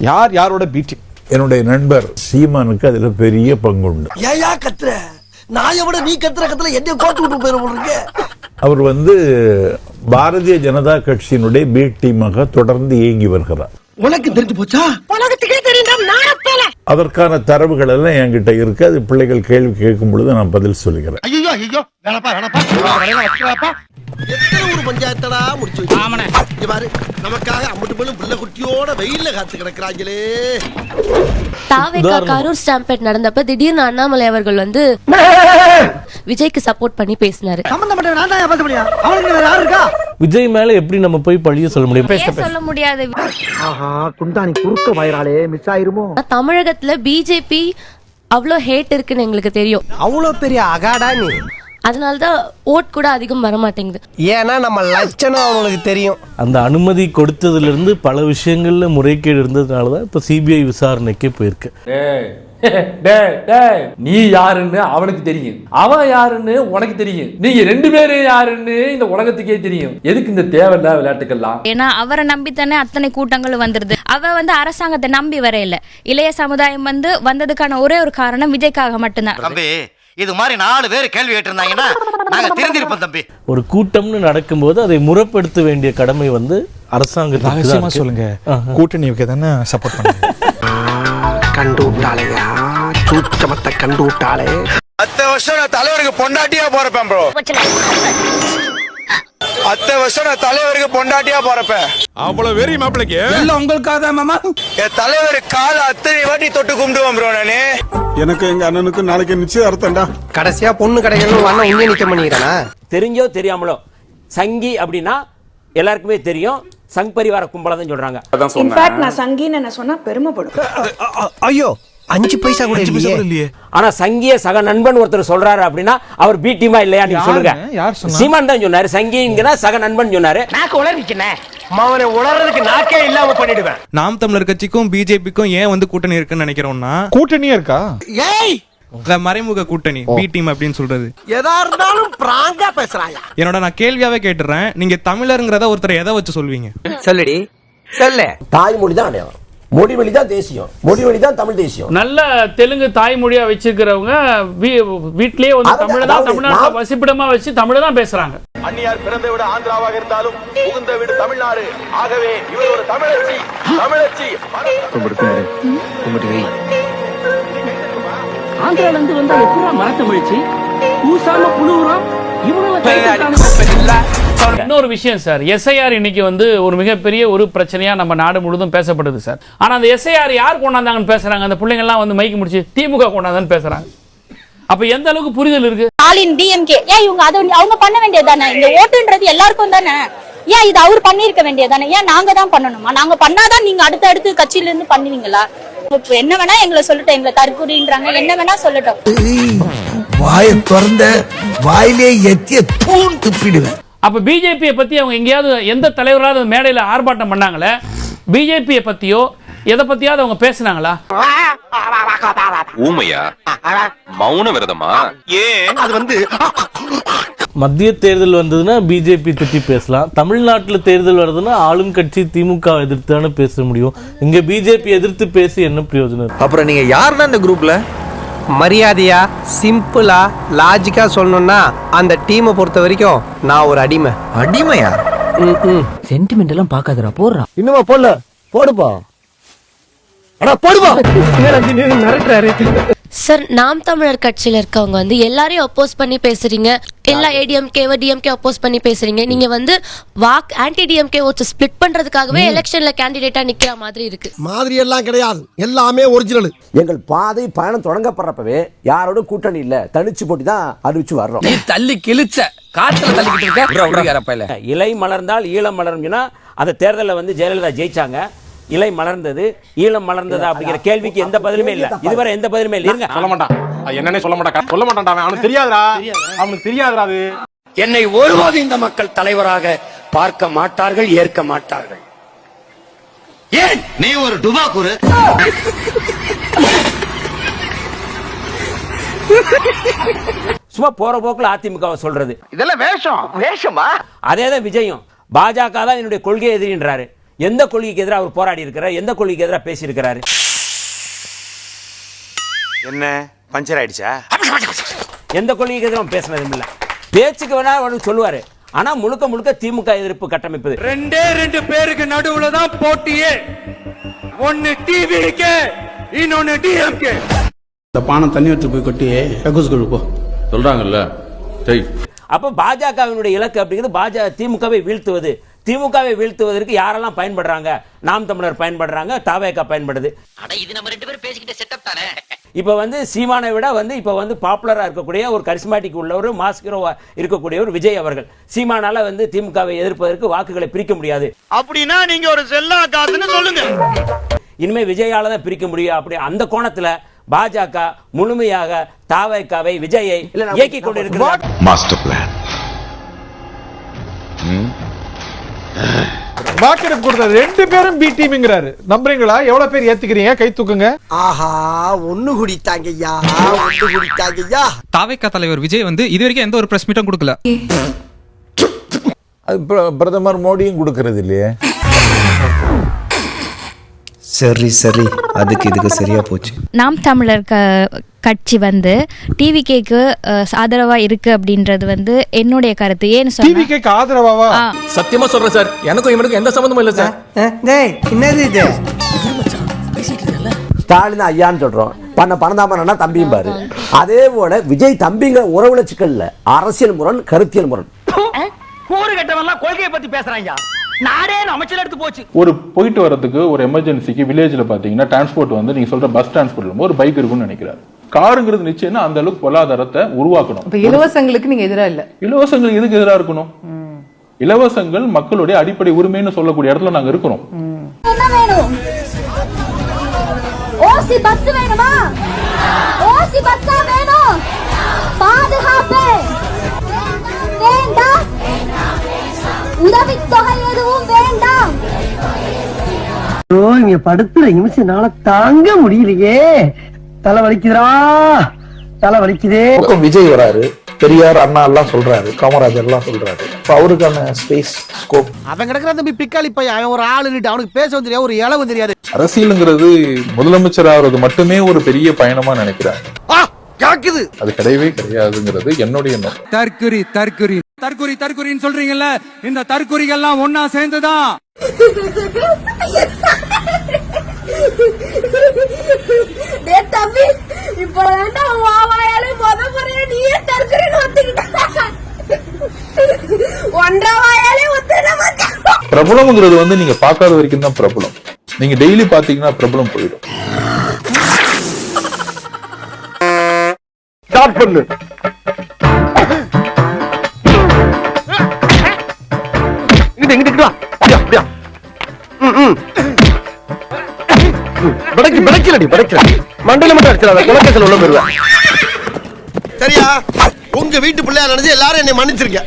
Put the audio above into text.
யார் யாரோட பீட்டி என்னுடைய நண்பர் சீமானுக்கு அதுல பெரிய பங்குண்டு. ஏயா கத்துற? நாயை விட நீ கத்துற கத்துல என்ன கோட்டு விட்டு போயிருக்க அவர் வந்து பாரதிய ஜனதா கட்சியினுடைய பி டீமாக தொடர்ந்து இயங்கி வருகிறார். உனக்கு தெரிஞ்சு போச்சா? உலகத்துக்கே தெரியும் அதற்கான தரவுகள் எல்லாம் என்கிட்ட இருக்கு. அது பிள்ளைகள் கேள்வி கேட்கும் பொழுது நான் பதில் சொல்லுகிறேன். எத்தனை ஊர் பஞ்சாயத்தடா முடிச்சு வச்சு? இங்க பாரு நமக்காக அம்மட்டு பெண்ணும் பிள்ளை குட்டியோட வெயில்ல காத்து கிடக்குறாங்களே. தாவேக்கா கரூர் ஸ்டாம்பேட் நடந்தப்ப திடீர்னு அண்ணாமலை அவர்கள் வந்து விஜய்க்கு சப்போர்ட் பண்ணி பேசினாரு. சம்பந்தப்பட்ட நான் தான் பேச முடியும்? அவனுக்கு வேற யாரு இருக்கா? விஜய் மேல எப்படி நம்ம போய் பழிய சொல்ல முடியும்? சொல்ல முடியாது? ஆஹா குண்டானி குறுக்க வயிறாலே மிஸ் ஆயிருமோ? தமிழகத்துல பிஜேபி அவ்வளோ ஹேட் இருக்குன்னு எங்களுக்கு தெரியும். அவ்வளவு பெரிய அகாடா நீ. அதனாலதான் ஓட் கூட அதிகம் வர மாட்டேங்குது ஏன்னா நம்ம லட்சணம் அவனுக்கு தெரியும். அந்த அனுமதி கொடுத்ததுல இருந்து பல விஷயங்கள்ல முறைகேடு இருந்ததுனால தான் இப்போ சிபிஐ விசாரணைக்கே போயிருக்கு. டேய் டேய் நீ யாருன்னு அவனுக்கு தெரியும். அவன் யாருன்னு உனக்கு தெரியும். நீங்க ரெண்டு பேரும் யாருன்னு இந்த உலகத்துக்கே தெரியும். எதுக்கு இந்த தேவையில்லா விளையாட்டுக்கெல்லாம் ஏன்னா அவரை நம்பித்தானே அத்தனை கூட்டங்களும் வந்துருது. அவ வந்து அரசாங்கத்தை நம்பி வரையில. இளைய சமுதாயம் வந்து வந்ததுக்கான ஒரே ஒரு காரணம் விஜய்க்காக மட்டும்தான். இது மாதிரி நாலு பேர் கேள்வி கேட்டிருந்தாங்கன்னா நாங்க திருந்திருப்போம் தம்பி. ஒரு கூட்டம்னு நடக்கும்போது அதை முறைப்படுத்த வேண்டிய கடமை வந்து அரசாங்கத்துக்கு. சொல்லுங்க. ஆஹா. கூட்டணிக்கு தானே சப்போர்ட் பண்ணுங்க. கண்டு விட்டாளையா சூச்சமத்தை கண்டு விட்டாளே அத்த வருஷம் நான் தலைவருக்கு பொண்டாட்டியா போறப்பேன் ப்ரோ அத்த வருஷம் நான் தலைவருக்கு பொண்டாட்டியா போறப்பேன் அவ்வளவு வெறி மாப்பிளைக்கு? எல்லாம் உங்களுக்காக தான் மாமா. என் தலைவர் கால அத்தனை வாட்டி தொட்டு கும்பிடுவேன் ப்ரோ நானு. எனக்கு எங்க அண்ணனுக்கு நாளைக்கு நிச்சயதார்த்தம்டா கடைசியா பொண்ணு கிடைக்கணும் அண்ணன் உண்மையை நிக்க பண்ணிக்கிறானா? தெரிஞ்சோ தெரியாமலோ சங்கி அப்படின்னா எல்லாருக்குமே தெரியும். சங் பரிவார கும்பலம் தான் சொல்றாங்க. இன்ஃபேக்ட் நான் சங்கின்னு என்ன சொன்னா பெருமைப்படும். ஐயோ அஞ்சு பைசா கூட இல்லையே. ஆனா சங்கிய சக நண்பன் ஒருத்தர் சொல்றாரு அப்படின்னா அவர் பி டீமா இல்லையா நீங்க சொல்லுங்க. யார் சொன்னா? சீமான் தான் சொன்னாரு. சங்கிங்கிற சக நண்பன் சொன்னாரு. அவனை உளறதுக்கு நாக்கே இல்லாம பண்ணிடுவேன். நாம் தமிழர் கட்சிக்கும் பிஜேபிக்கும் ஏன் வந்து கூட்டணி இருக்குன்னு நினைக்கிறோம்னா கூட்டணியே இருக்கா? ஏய்! இந்த மறைமுக கூட்டணி பி டீம் அப்படின்னு சொல்றது. எதா இருந்தாலும் பிராங்கா பேசுறாயா? என்னோட நான் கேள்வியாவே கேட்டுறேன். நீங்க தமிழருங்கிறத ஒருத்தர் எதை வச்சு சொல்வீங்க? சொல்லுடி. சொல்லு. தாய்மொழி தான் அடையாளம். மொழி வழி தான் தேசியம். மொழி வழி தான் தமிழ் தேசியம். நல்ல தெலுங்கு தாய்மொழியா வச்சிருக்கிறவங்க வீட்லயே வந்து தமிழ் தான் தமிழ்நாட்டுல வசிப்பிடமா வச்சு தமிழ் தான் பேசுறாங்க. அந்நியார் பிறந்த விட ஆந்திராவாக இருந்தாலும் புகுந்த வீடு தமிழ்நாடு. ஆகவே இவர் ஒரு தமிழச்சி தமிழச்சி. ஆந்திரால இருந்து வந்தா எப்படா மரத்தமிழ்ச்சி பூசாம புழுவுறோம்? இன்னொரு விஷயம் சார். எஸ்ஐஆர் இன்னைக்கு வந்து ஒரு மிகப்பெரிய ஒரு பிரச்சனையா நம்ம நாடு முழுதும் பேசப்படுது சார். ஆனா அந்த எஸ்ஐஆர் யார் கொண்டாந்தாங்கன்னு பேசுறாங்க? அந்த பிள்ளைங்க எல்லாம் வந்து மைக்கு முடிச்சு திமுக கொண்டாந்தான்னு பேசுறாங்க. அப்ப எந்த அளவுக்கு புரிதல் இருக்கு? ஸ்டாலின் டிஎம்கே ஏன் இவங்க அதை அவங்க பண்ண வேண்டியது தானே இந்த ஓட்டுன்றது எல்லாருக்கும் தானே? ஏன் இது அவர் பண்ணிருக்க வேண்டியது தானே ஏன் நாங்க தான் பண்ணணுமா? நாங்க பண்ணாதான் நீங்க அடுத்த அடுத்து கட்சியில இருந்து பண்ணுவீங்களா? என்ன வேணா எங்களை சொல்லட்டும் எங்களை தற்கொலைன்றாங்க என்ன வேணா சொல்லட்டும். வாயை திறந்த வாயிலே எத்திய தூண் துப்பிடுவேன். அப்ப பிஜேபியை பத்தி அவங்க எங்கேயாவது எந்த தலைவராவது மேடையில ஆர்ப்பாட்டம் பண்ணாங்களே? பிஜேபியை பத்தியோ எதை பத்தியாவது அவங்க பேசுனாங்களா? ஊமையா? மௌன விரதமா? ஏன்? அது வந்து மத்திய தேர்தல் வந்ததுன்னா பிஜேபி திட்டி பேசலாம். தமிழ்நாட்டுல தேர்தல் வருதுன்னா ஆளும் கட்சி திமுக எதிர்த்து தானே பேச முடியும். இங்க பிஜேபி எதிர்த்து பேசி என்ன பிரயோஜனம்? அப்புறம் நீங்க யாருன்னா இந்த குரூப்ல மரியாதையா சிம்பிளா லாஜிக்கா சொல்லணும்னா அந்த டீமை பொறுத்த வரைக்கும் நான் ஒரு அடிமை. அடிமையா? சென்டிமெண்ட் எல்லாம் பாக்காதடா போடுறா. இன்னுமா போடல? போடுப்பா. அடா போடுப்பா சார் நாம் தமிழர் கட்சியில இருக்கவங்க வந்து எல்லாரையும் அப்போஸ் பண்ணி பேசுறீங்க. எல்லா ஏடிஎம்கே டிஎம்கே அப்போஸ் பண்ணி பேசுறீங்க. நீங்க வந்து வாக் ஆன்டி டிஎம்கே ஓட்ஸ் ஸ்பிளிட் பண்றதுக்காகவே எலெக்ஷன்ல கேண்டிடேட்டா நிக்கிற மாதிரி இருக்கு. மாதிரி எல்லாம் கிடையாது. எல்லாமே ஒரிஜினல் எங்கள் பாதை பயணம் தொடங்கப்படுறப்பவே யாரோட கூட்டணி இல்ல. தனிச்சு போட்டி தான் அறிவிச்சு வர்றோம். நீ தள்ளி கிழிச்ச. காத்துல தள்ளிக்கிட்டு இருக்க. இலை மலர்ந்தால் ஈழம் மலரும் அந்த தேர்தலில் வந்து ஜெயலலிதா ஜெயிச்சாங்க. இலை மலர்ந்தது ஈழம் மலர்ந்ததா அப்படிங்கிற கேள்விக்கு எந்த பதிலுமே இல்ல. இதுவரை எந்த பதிலுமே இல்லை. இருங்க. சொல்ல மாட்டான். என்னன்னே சொல்ல மாட்டான். சொல்ல மாட்டான்டா அவன். அவனுக்கு தெரியாதுடா. அவனுக்கு தெரியாதுடா அது. என்னை ஒருபோது இந்த மக்கள் தலைவராக பார்க்க மாட்டார்கள் ஏற்க மாட்டார்கள். ஏன்? நீ ஒரு டுபாக்கூரு சும்மா போற போக்குல அதிமுகவை சொல்றது. இதெல்லாம் வேஷம். வேஷமா? அதே தான் விஜயும். பாஜக தான் என்னுடைய கொள்கை எதிரின்றாரு. எந்த கொள்கைக்கு எதிராக அவர் போராடி இருக்கிறார்? எந்த கொள்கைக்கு எதிராக பேசியிருக்கிறாரு? என்ன? பஞ்சர் ஆயிடுச்சா? எந்த கொள்கைக்கு எதிராக பேசினதும் இல்லை. பேச்சுக்கு வேணா அவர் சொல்லுவாரு. ஆனா முழுக்க முழுக்க திமுக எதிர்ப்பு கட்டமைப்பது. ரெண்டே ரெண்டு பேருக்கு நடுவுல தான் போட்டியே. ஒன்னு டிவிக்கு இன்னொன்னு டிஎம்கே. இந்த பானை தண்ணி எடுத்து போய் கொட்டி கக்கூஸ் போ. சொல்றாங்கல்ல. அப்ப பாஜகவினுடைய இலக்கு அப்படிங்கிறது பாஜக திமுகவை வீழ்த்துவது. திமுகவை வீழ்த்துவதற்கு யாரெல்லாம் பயன்படுறாங்க? நாம் தமிழர் பயன்படுறாங்க தாவேக்கா பயன்படுது. அட இது நம்ம ரெண்டு பேரும் பேசிக்கிட்ட செட்டப் தானே? இப்ப வந்து சீமானை விட வந்து இப்ப வந்து பாப்புலரா இருக்கக்கூடிய ஒரு கரிஸ்மாட்டிக் உள்ள ஒரு மாஸ்கிரோவா இருக்கக்கூடிய ஒரு விஜய் அவர்கள். சீமானால வந்து திமுகவை எதிர்ப்பதற்கு வாக்குகளை பிரிக்க முடியாது. அப்படின்னா நீங்க ஒரு செல்லா காசுன்னு சொல்லுங்க. இனிமே விஜயால தான் பிரிக்க முடியும். அப்படி அந்த கோணத்துல பாஜக முழுமையாக தாவேக்காவை விஜயை இயக்கி கொண்டிருக்கிறார். வாக்கெடுப்பு கொடுத்தாரு ரெண்டு பேரும் பி டீம்ங்கிறாரு நம்புறீங்களா? எவ்வளவு பேர் ஏத்துக்கிறீங்க? கை தூக்குங்க. ஆஹா ஒண்ணு குடித்தாங்கய்யா ஒண்ணு குடித்தாங்கய்யா தாவேக்கா தலைவர் விஜய் வந்து இது வரைக்கும் எந்த ஒரு பிரஸ் மீட்டும் கொடுக்கல. அது பிர- பிரதமர் மோடியும் கொடுக்கறது இல்லையே? சரி சரி. அதுக்கு இதுக்கு சரியா போச்சு. நாம் தமிழர் க கட்சி வந்து டிவிகேக்கு ஆதரவா இருக்கு அப்படின்றது வந்து என்னுடைய கருத்து. ஏன்னு சொன்னா டிவிக்கு ஆதரவாவா? ஆ, சத்தியமா சொல்றேன் சார். எனக்கும் இவனுக்கும் எந்த சம்மந்தமும் இல்ல சார். என்னது இது? ஸ்டாலின் ஐயான்னு சொல்றோம். பண்ண பணந்தாமனா தம்பியும் பாரு. அதே போல விஜய் தம்பிங்கிற உறவுல சிக்கல் இல்ல அரசியல் முரண் கருத்தியல் முரண். கூறு கட்டவெல்லாம் கொள்கையை பத்தி பேசுறாங்க நாடே அமைச்சர் எடுத்து போச்சு. ஒரு போயிட்டு வரதுக்கு ஒரு எமர்ஜென்சிக்கு வில்லேஜ்ல பாத்தீங்கன்னா டிரான்ஸ்போர்ட் வந்து நீங்க சொல்ற பஸ் டிரான்ஸ்போர்ட் ஒரு பைக் இருக்கும்னு நினைக்கிறாரு. காருங்கிறது நிச்சயம் அந்த அளவுக்கு பொருளாதாரத்தை உருவாக்கணும். இலவசங்களுக்கு நீங்க எதிரா இல்ல? இலவசங்கள் எதுக்கு எதிராக இருக்கணும்? இலவசங்கள் மக்களுடைய அடிப்படை உரிமைன்னு சொல்லக்கூடிய இடத்துல நாங்க இருக்கிறோம். ஓசி பஸ் வேணுமா? ஓசி பஸ் வேணும்? உதவித்தொகை எதுவும் வேண்டாம். இங்க படுத்துற நிமிஷம்னால தாங்க முடியலையே. தலை வலிக்குதுடா. தலை வலிக்குதே. விஜய் வராரு. பெரியார் அண்ணா எல்லாம் சொல்றாரு. காமராஜர் எல்லாம் சொல்றாரு. இப்ப அவருக்கான ஸ்பேஸ் ஸ்கோப் அவன் கிடக்குற தம்பி பிக்காளி பையன். அவன் ஒரு ஆளு அவனுக்கு பேசவும் தெரியாது ஒரு இளவும் தெரியாது. அரசியலுங்கிறது முதலமைச்சர் ஆகிறது மட்டுமே ஒரு பெரிய பயணமா நினைக்கிறாங்க ஆ கேக்குது. அது கிடையவே கிடையாதுங்கிறது என்னுடைய எண்ணம் தற்குறி தற்குறி தற்குறி தற்குறின்னு சொல்றீங்கல்ல இந்த தற்குறிகள்லாம் ஒன்னா சேர்ந்துதான் தம்பி இப்போ வேண்டாம் வாவாயாலே முத முறையா நீயே தற்கொலைன்னு ஒத்துக்கிட்ட. ஒன்றரை வாயாலே ஒத்துக்கிட்ட பிரபலம்ங்கிறது வந்து நீங்க பார்க்காத வரைக்கும் தான் பிரபலம். நீங்க டெய்லி பாத்தீங்கன்னா பிரபலம் போயிடும். ஸ்டார்ட் பண்ணு. இங்கிட்டு இங்கிட்டு வா. அப்படியா அப்படியா ம், பிடைக்கு பிடைக்கலடி பிடைக்கல மண்டையில மட்டும் அடிச்சிடாத. குலக்கேசல் உள்ள போயிருவேன் சரியா? உங்க வீட்டு பிள்ளையா நினைச்சு எல்லாரும் என்னை மன்னிச்சிருங்க.